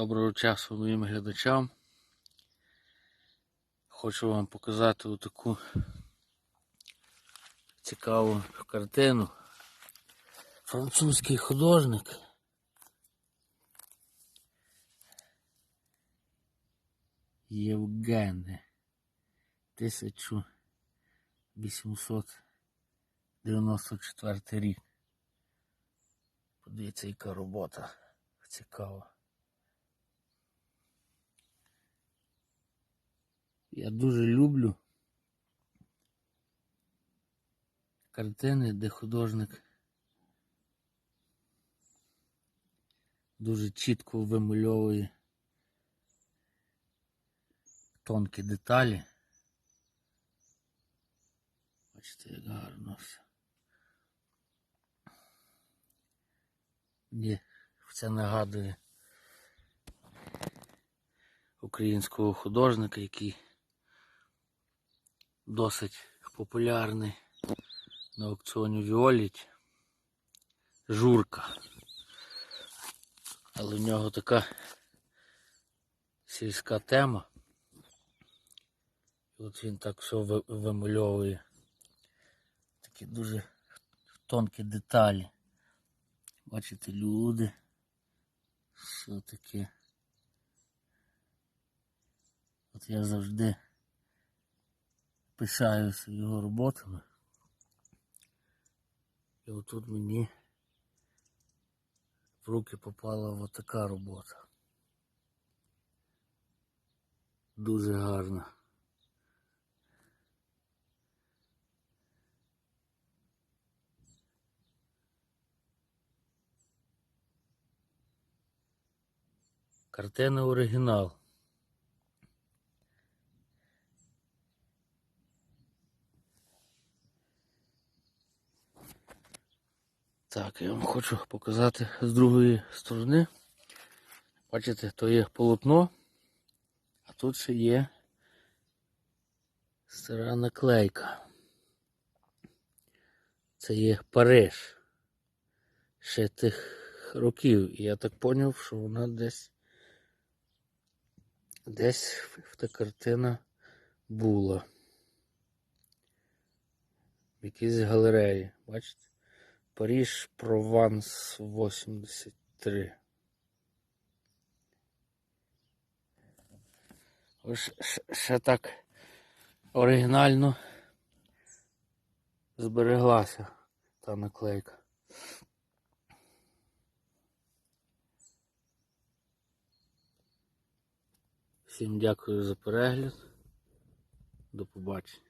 Доброго часу моїм глядачам. Хочу вам показати таку цікаву картину. Французький художник. Євгене 1894 рік. Подивіться, яка робота цікава. Я дуже люблю картини, де художник дуже чітко вимальовує тонкі деталі. Бачите, як гарно все. Мені це нагадує українського художника, який досить популярний на аукціоні Віоліт. Журка. Але в нього така сільська тема. От він так все ви- вимальовує. Такі дуже тонкі деталі. Бачите, люди. Все таке. От я завжди пишаюся його роботами. І отут мені в руки попала така робота. Дуже гарна. Картина оригінал. Так, я вам хочу показати з другої сторони. Бачите, то є полотно, а тут ще є стара наклейка. Це є Париж. Ще тих років. І я так зрозумів, що вона десь десь та картина була. В якійсь галереї. Бачите? Париж Прованс 83. Ось ще так оригінально збереглася та наклейка. Всім дякую за перегляд. До побачення.